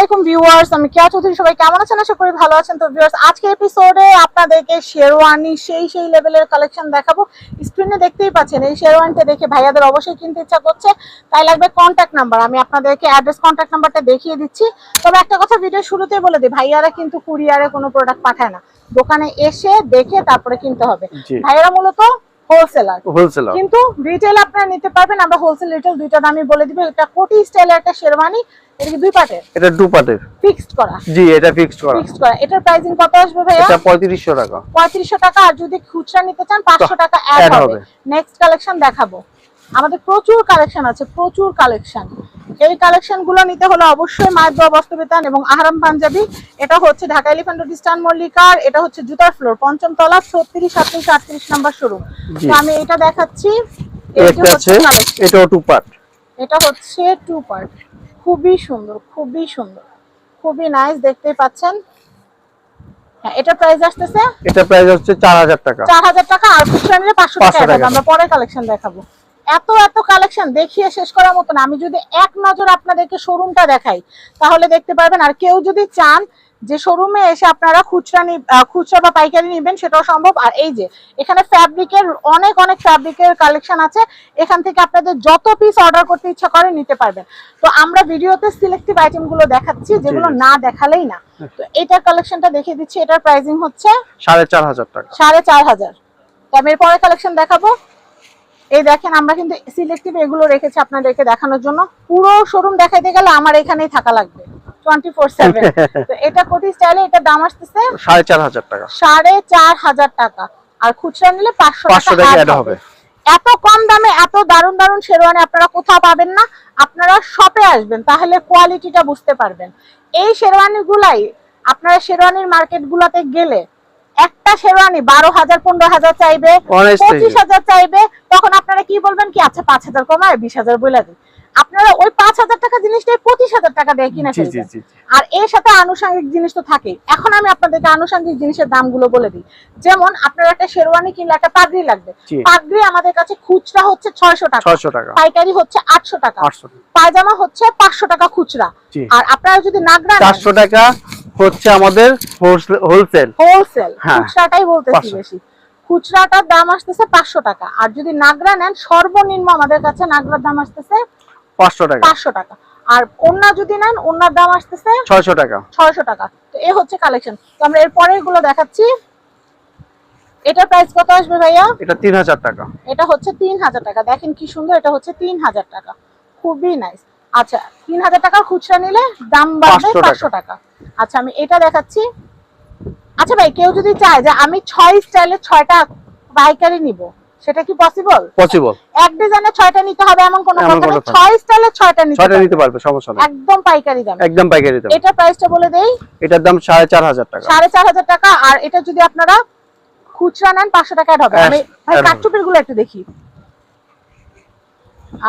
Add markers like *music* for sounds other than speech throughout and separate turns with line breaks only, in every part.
আলাইকুম ভিউয়ার্স আমি কেয়া চৌধুরী সবাই কেমন আছেন? আশা করি ভালো আছেন। তো ভিউয়ার্স আজকে এপিসোডে আপনাদেরকে শেরওয়ানি সেই সেই লেভেলের কালেকশন দেখাবো। স্ক্রিনে দেখতেই পাচ্ছেন এই শেরওয়ানিটা দেখে ভাইয়াদের অবশ্যই কিনতে ইচ্ছা করছে। তাই লাগবে কন্ট্যাক্ট নাম্বার আমি আপনাদেরকে অ্যাড্রেস কন্ট্যাক্ট নাম্বারটা দেখিয়ে দিচ্ছি। তবে একটা কথা ভিডিও শুরুতেই বলে দিই ভাইয়ারা কিন্তু কুরিয়ারে কোনো প্রোডাক্ট পাঠায় না। দোকানে এসে দেখে তারপরে কিনতে হবে। ভাইয়ারা মূলত হোলসেলার
হোলসেলার
কিন্তু রিটেল আপনারা নিতে পারবেন আমরা হোলসেল রিটেল দুইটা দামই বলে দিব। এটা কোটি স্টাইলের একটা শেরওয়ানি এটা দুই পাটের।
এটা পাটের।
ফিক্সড করা।
জি এটা ফিক্সড করা।
ফিক্সড করা। এটার প্রাইসিং কত আসবে ভাইয়া?
এটা পঁয়ত্রিশশো টাকা।
টাকা আর যদি খুচরা নিতে চান পাঁচশো টাকা অ্যাড হবে। নেক্সট কালেকশন দেখাবো। আমাদের প্রচুর কালেকশন আছে প্রচুর কালেকশন এই কালেকশনগুলো নিতে হলে অবশ্যই মায়ের দোয়া বস্ত্রবিতান এবং আহরাম পাঞ্জাবি। এটা হচ্ছে ঢাকা এলিফ্যান্ট রোড স্টান মল্লিকার এটা হচ্ছে জুতার ফ্লোর পঞ্চম তলা ছত্রিশ সাতত্রিশ আটত্রিশ নাম্বার শোরুম তো আমি এটা দেখাচ্ছি।
এটাও টু পার্ট
এটা হচ্ছে টু পার্ট খুবই সুন্দর খুবই সুন্দর। খুবই নাইস দেখতেই পাচ্ছেন। হ্যাঁ এটা প্রাইস আসতেছে
এটা প্রাইস হচ্ছে চার হাজার টাকা।
চার হাজার টাকা আর খুচরা নিলে পাঁচশো টাকা
500 টাকা।
আমরা পরে কালেকশন দেখাবো। এত এত কালেকশন দেখিয়ে শেষ করার মতন আমি যদি এক নজর আপনাদেরকে শোরুমটা দেখাই তাহলে দেখতে পারবেন। আর কেউ যদি চান যে শোরুমে এসে আপনারা খুচরা নি- খুচরা বা পাইকারি নেবেন সেটাও সম্ভব। আর এই যে এখানে ফ্যাব্রিকের অনেক অনেক ফ্যাব্রিকের কালেকশন আছে। এখান থেকে আপনাদের যত পিস অর্ডার করতে ইচ্ছা করে নিতে পারবেন। তো আমরা ভিডিওতে সিলেক্টিভ আইটেমগুলো দেখাচ্ছি যেগুলো না দেখালেই না। তো এটার কালেকশনটা দেখিয়ে দিচ্ছি। এটার প্রাইসিং হচ্ছে
সাড়ে চার হাজার টাকা।
সাড়ে চার হাজার। তো আমি এর পরে কালেকশন দেখাবো। এই দেখেন আমরা কিন্তু সিলেক্টিভ এগুলো রেখেছি আপনাদেরকে দেখানোর জন্য। পুরো শোরুম দেখাইতে গেলে আমার এখানেই থাকা লাগবে টোয়েন্টি ফোর সেভেন তো এটা কোটি স্টাইলে এটা দাম আসতেছে
সাড়ে চার হাজার টাকা।
সাড়ে চার হাজার টাকা। আর খুচরা নিলে পাঁচশো টাকা হবে। এত কম দামে এত দারুণ দারুণ শেরওয়ানি আপনারা কোথাও পাবেন না আপনারা শপে আসবেন তাহলে কোয়ালিটিটা বুঝতে পারবেন। এই শেরওয়ানি গুলাই আপনারা শেরওয়ানির মার্কেট গুলাতে গেলে একটা শেরওয়ানি বারো হাজার পনেরো হাজার চাইবে পঁচিশ হাজার চাইবে তখন আপনারা কি বলবেন কি আচ্ছা পাঁচ হাজার কমায় বিশ হাজার বলে দিন আপনারা ওই পাঁচ হাজার টাকা জিনিসটাই পঁচিশ হাজার টাকা দিয়ে কিনে ফেলবেন। আর এর সাথে আনুষঙ্গিক জিনিস তো থাকে এখন আমি আপনাদেরকে আনুষঙ্গিক জিনিসের দামগুলো বলে দিই। যেমন আপনার একটা শেরওয়ানি কিনলে একটা পাগড়ি লাগবে। পাগড়ি আমাদের কাছে খুচরা হচ্ছে ছয়শো টাকা।
ছয়শো টাকা।
পাইকারি হচ্ছে আটশো টাকা। পায়জামা হচ্ছে পাঁচশো টাকা খুচরা। আর আপনারা যদি নাগরা
চারশো টাকা হচ্ছে আমাদের হোলসেল।
হোলসেল।
হ্যাঁ,
খুচরাটাই বলতেছি
500
বেশি। খুচরাটার দাম আসতেছে পাঁচশো টাকা। আর যদি নাগরা নেন সর্বনিম্ন আমাদের কাছে নাগরার দাম আসতেছে
পাঁচশো টাকা।
পাঁচশো টাকা। আর ওন্না যদি নেন ওন্নার দাম আসতেছে
ছয়শো টাকা।
ছয়শো টাকা। তো এ হচ্ছে কালেকশন তো আমরা এর পরেরগুলো দেখাচ্ছি। এটা প্রাইস কত আসবে ভাইয়া?
এটা তিন হাজার টাকা।
এটা হচ্ছে তিন হাজার টাকা। দেখেন কি সুন্দর এটা হচ্ছে তিন হাজার টাকা। খুবই নাইস আচ্ছা তিন হাজার টাকার খুচরা নিলে দাম বাড়বে পাঁচশো টাকা। আচ্ছা আমি এটা দেখাচ্ছি। আচ্ছা ভাই কেউ যদি চায় যে আমি ছয় স্টাইলের ছয়টা পাইকারি নিব সেটা কি পসিবল
পসিবল
এক ডিজাইনে ছয়টা নিতে হবে এমন কোনো কথা নেই। ছয় স্টাইলের ছয়টা নিতে
ছয়টা। নিতে পারবে সমস্যা নেই।
একদম পাইকারি দাম।
একদম পাইকারি দাম।
এটা প্রাইসটা বলে দেই।
এটার দাম সাড়ে চার হাজার টাকা।
সাড়ে চার হাজার টাকা। আর এটা যদি আপনারা খুচরা নেন পাঁচশো টাকা add হবে।
হ্যাঁ,
আমি ভাই। কাঠচুপিরগুলো একটু দেখি।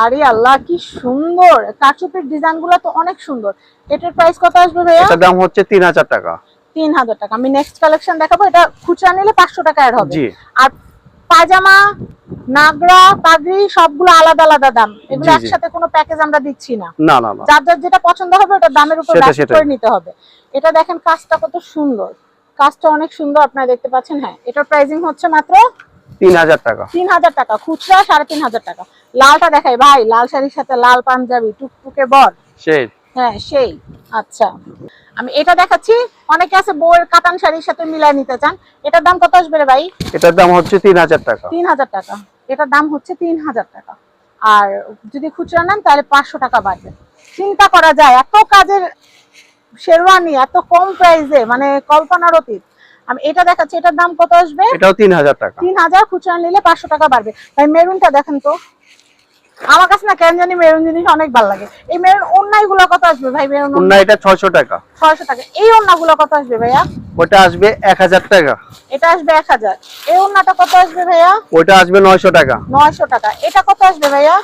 আরে আল্লাহ কি সুন্দর। কাঠচুপির ডিজাইনগুলো তো অনেক সুন্দর। এটার প্রাইস কত আসবে ভাইয়া?
এটার দাম হচ্ছে তিন হাজার টাকা।
তিন হাজার টাকা। আমি নেক্সট কালেকশন দেখাবো। এটা খুচরা নিলে পাঁচশো টাকা অ্যাড হবে। আর পায়জামা নাগরা পাগড়ি সবগুলো আলাদা আলাদা দাম। এগুলো। একসাথে কোনো প্যাকেজ আমরা দিচ্ছি না।
না না
যার যার যেটা পছন্দ হবে ওটা দামের উপর। করে নিতে হবে। এটা দেখেন কাজটা কত সুন্দর। কাজটা অনেক সুন্দর আপনারা দেখতে পাচ্ছেন। হ্যাঁ এটার প্রাইসিং হচ্ছে মাত্র
তিন হাজার টাকা।
তিন হাজার টাকা খুচরা সাড়ে তিন হাজার টাকা। লালটা দেখাই ভাই লাল শাড়ির সাথে লাল পাঞ্জাবি টুকটুকে বর।
সেই।
হ্যাঁ সেই। আচ্ছা। আমি এটা দেখাচ্ছি অনেকে আছে বউয়ের কাতান শাড়ির সাথে মিলাই নিতে চান। এটার দাম কত আসবে ভাই?
এটার দাম হচ্ছে তিন হাজার টাকা।
তিন হাজার টাকা। এটার দাম হচ্ছে তিন হাজার টাকা। আর যদি খুচরা নেন তাহলে পাঁচশো টাকা বাড়বে। চিন্তা করা যায় এত কাজের শেরওয়ানি এত কম প্রাইসে মানে কল্পনার অতীত। আমি এটা দেখাচ্ছি এটার দাম কত আসবে?
এটাও তিন হাজার টাকা।
তিন হাজার খুচরা নিলে পাঁচশো টাকা বাড়বে। ভাই মেরুনটা দেখেন তো। আমার কাছে না কেন জানি মেরুন জিনিস অনেক ভালো লাগে। এই মেরুন অন্যায়গুলো কত আসবে ভাই? মেরুন
অন্য এটা ছয়শো টাকা।
ছয়শো টাকা। এই অন্যগুলো কত আসবে ভাইয়া?
ওটা আসবে এক হাজার টাকা।
এটা আসবে এক হাজার। এই অন্যটা কত আসবে ভাইয়া?
ওটা আসবে নয়শো টাকা।
নয়শো টাকা। এটা কত আসবে ভাইয়া?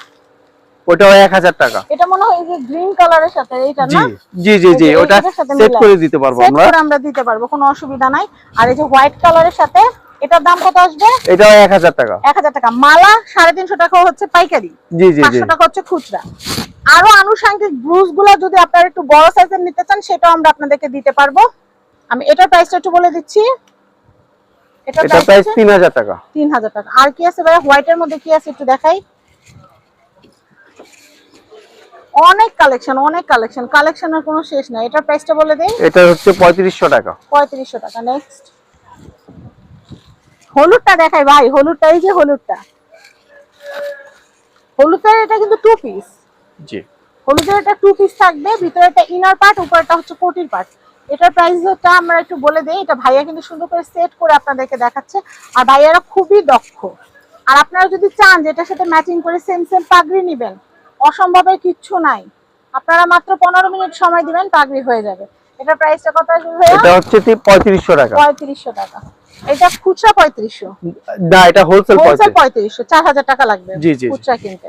ওটাও এক হাজার টাকা।
এটা মনে হয় যে গ্রিন কালারের সাথে এইটা
জি
না
জি জি জি ওটা সেট করে দিতে পারব
সেট
আমরা।
করে আমরা দিতে পারব কোনো অসুবিধা নাই। আর এই যে হোয়াইট কালারের সাথে এটার দাম কত আসবে?
এটাও এক হাজার টাকা।
এক হাজার টাকা। মালা সাড়ে তিনশো টাকা হচ্ছে পাইকারি।
জি জি জি।
পাঁচশো টাকা হচ্ছে খুচরা। আরও আনুষঙ্গিক ব্লুজগুলো যদি আপনারা একটু বড় সাইজের নিতে চান সেটাও আমরা আপনাদেরকে দিতে পারব। আমি এটার প্রাইসটা একটু বলে দিচ্ছি।
এটা
প্রাইস
প্রাইস তিন হাজার টাকা।
তিন হাজার টাকা। আর কি আছে ভাই হোয়াইটের মধ্যে কি আছে একটু দেখাই। অনেক কালেকশন অনেক কালেকশন কালেকশনের কোনো শেষ নাই। এটার প্রাইসটা বলে দেই?
এটা হচ্ছে পঁয়ত্রিশশো টাকা।
পঁয়ত্রিশশো টাকা। নেক্সট হলুদটা দেখাই ভাই। হলুদটা এই যে হলুদটা। হলুদের এটা কিন্তু টু পিস
জি।
হলুদের এটা টু পিস থাকবে। ভিতরে একটা ইনার পার্ট উপরটা হচ্ছে কোটির পার্ট এটার প্রাইসটা আমরা একটু বলে দেই। এটা ভাইয়া কিন্তু সুন্দর করে সেট করে আপনাদেরকে দেখাচ্ছে। আর ভাইয়ারা খুবই দক্ষ। আর আপনারা যদি চান যে এটার সাথে ম্যাচিং করে সেম সেম পাগড়ি নেবেন অসম্ভবের কিচ্ছু নাই। আপনারা মাত্র পনেরো মিনিট সময় দিবেন পাগড়ি হয়ে যাবে। এটার প্রাইসটা কত আসবে
এটা হচ্ছে পঁয়ত্রিশশো টাকা।
পঁয়ত্রিশশো টাকা। এটা খুচরা পঁয়ত্রিশশো?
না এটা হোলসেল
হোলসেল
পঁয়ত্রিশ।
পঁয়ত্রিশশো চার হাজার টাকা লাগবে। খুচরা কিনতে।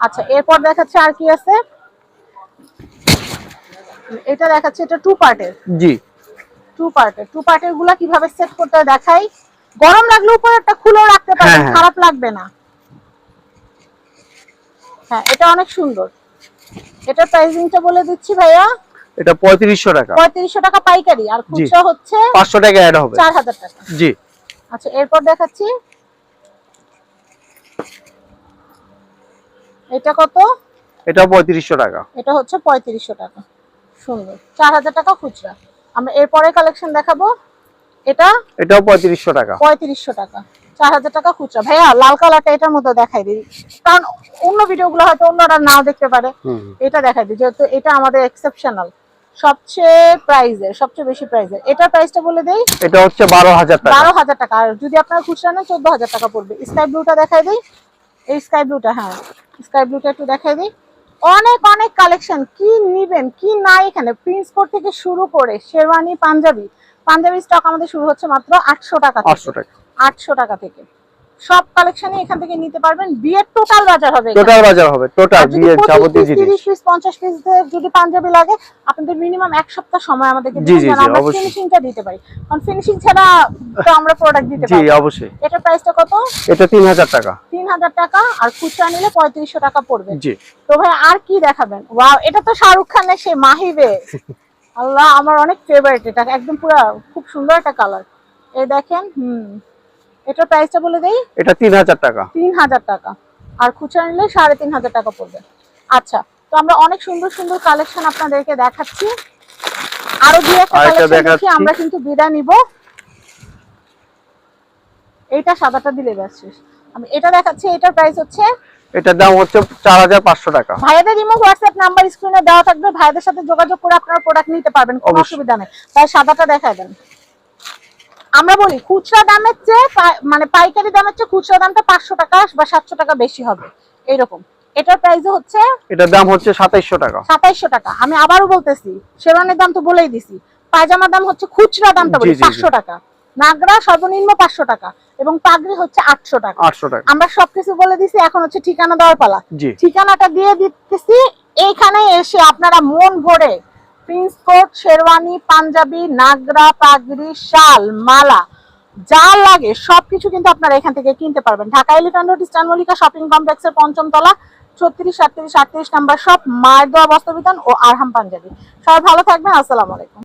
আচ্ছা এরপর দেখাচ্ছে আর কি আছে? এটা দেখাচ্ছে এটা টু পার্টের
জি।
টু পার্টের টু পার্টেরগুলা কীভাবে সেট করতে দেখাই। গরম লাগলে উপরে একটা খুলেও রাখতে পারবেন
হ্যাঁ, হ্যাঁ।
খারাপ লাগবে না। হ্যাঁ এটা অনেক সুন্দর। এটার প্রাইসিংটা বলে দিচ্ছি ভাইয়া।
এটা পঁয়ত্রিশশো টাকা।
পঁয়ত্রিশশো টাকা পাইকারি আর খুচরা হচ্ছে
পাঁচশো টাকা অ্যাড হবে।
চার হাজার টাকা।
জি।
আচ্ছা এরপর দেখাচ্ছি। এটা কত?
এটা পঁয়ত্রিশশো টাকা।
এটা হচ্ছে পঁয়ত্রিশশো টাকা। সুন্দর। চার হাজার টাকা খুচরা। আমরা এরপরে কালেকশন দেখাবো। এটা?
এটাও পঁয়ত্রিশশো টাকা।
পঁয়ত্রিশশো টাকা। চার হাজার টাকা খুচরা। ভাইয়া লাল কালারটা এটার মধ্যে দেখাই দিই। কারণ অন্য ভিডিওগুলো হয়তো অন্যরা নাও দেখতে পারে। এটা দেখাই দিই যেহেতু এটা আমাদের এক্সেপশনাল সবচেয়ে সবচেয়ে বেশি এটার প্রাইসটা বলে দেই
এটা হচ্ছে বারো হাজার টাকা।
বারো হাজার টাকা। আর যদি আপনার খুচরা নেন চোদ্দ হাজার টাকা পড়বে। স্কাই ব্লুটা দেখাই দিই। এই স্কাই ব্লুটা হ্যাঁ। স্কাই ব্লুটা একটু দেখাই দিই। অনেক অনেক কালেকশন। কি নিবেন কি নাই এখানে? প্রিন্স কোট থেকে শুরু করে শেরওয়ানি পাঞ্জাবি। পাঞ্জাবি স্টক আমাদের শুরু হচ্ছে মাত্র আটশো টাকা।
আটশো টাকা।
আটশো টাকা থেকে। সব কালেকশনই এখান থেকে নিতে পারবেন। বিয়ের টোটাল বাজার হবে।
টোটাল বাজার হবে টোটাল বিয়ের যাবতীয় জিনিস।
30 পিস 50 পিস যদি পাঞ্জাবি লাগে আপনাদের মিনিমাম এক সপ্তাহ সময় আমাদেরকে
জি, জি,
যেন
জি,
আমরা। ফিনিশিংটা দিতে পারি। কারণ ফিনিশিং ছাড়া তো আমরা প্রোডাক্ট দিতে পারি না।
অবশ্যই।
এটার প্রাইসটা কত?
এটা তিন হাজার টাকা।
তিন হাজার টাকা আর খুচরা নিলে পঁয়ত্রিশশো টাকা পড়বে।
জি।
তো ভাই আর কি দেখাবেন? ওয়াও এটা তো শাহরুখ খানের সে মাহিবে *laughs* আল্লাহ আমার অনেক ফেভারিট এটা একদম পুরো খুব সুন্দর একটা কালার এই দেখেন হুম। এটার প্রাইসটা বলে দেই?
এটা তিন হাজার টাকা।
তিন হাজার টাকা। আর খুচরা নিলে সাড়ে তিন হাজার টাকা পড়বে। আচ্ছা তো আমরা অনেক সুন্দর সুন্দর কালেকশন আপনাদেরকে দেখাচ্ছি। আরও দুই একটা কালেকশন
দেখাচ্ছি।
আমরা কিন্তু বিদায় নিব। এইটা সাদাটা দিলে ব্যাস আমি এটা দেখাচ্ছি এটার প্রাইস হচ্ছে
এটার দাম হচ্ছে চার হাজার পাঁচশো টাকা।
ভাইয়াদের রিমো হোয়াটসঅ্যাপ নাম্বার স্ক্রিনে দেওয়া থাকবে। ভাইয়াদের সাথে যোগাযোগ করে আপনারা প্রোডাক্ট নিতে পারবেন কোনো। অসুবিধা নেই। তাই সাদাটা দেখায় দেন। আমরা বলি খুচরা দামের চেয়ে মানে পাইকারি দামের চেয়ে খুচরা দামটা পাঁচশো টাকা বা সাতশো টাকা বেশি হবে। এইরকম। এটার প্রাইস হচ্ছে
এটার দাম হচ্ছে সাতাইশশো টাকা।
সাতাইশশো টাকা। আমি আবারও বলতেছি শেরওয়ানির দাম তো বলেই দিছি। পায়জামার দাম হচ্ছে খুচরা দামটা বলি। পাঁচশো টাকা। নাগরা সর্বনিম্ন পাঁচশো টাকা এবং পাগড়ি হচ্ছে আটশো টাকা।
আটশো টাকা।
আমরা সবকিছু বলে দিছি এখন হচ্ছে ঠিকানা দেওয়ার পালা। ঠিকানাটা দিয়ে দিতেছি এইখানে এসে আপনারা মন ভরে প্রিন্স কোট শেরওয়ানি পাঞ্জাবি নাগরা পাগড়ি শাল মালা যা লাগে সবকিছু কিন্তু আপনারা এখান থেকে কিনতে পারবেন। Dhaka elephant road eastern Mallika shopping কমপ্লেক্সের পঞ্চম তলা, ছত্রিশ, সাতত্রিশ, আটত্রিশ নাম্বার সব মায়ের দোয়া বস্ত্র বিধান ও আরহাম পাঞ্জাবি। সবাই ভালো থাকবেন, আসসালামু আলাইকুম।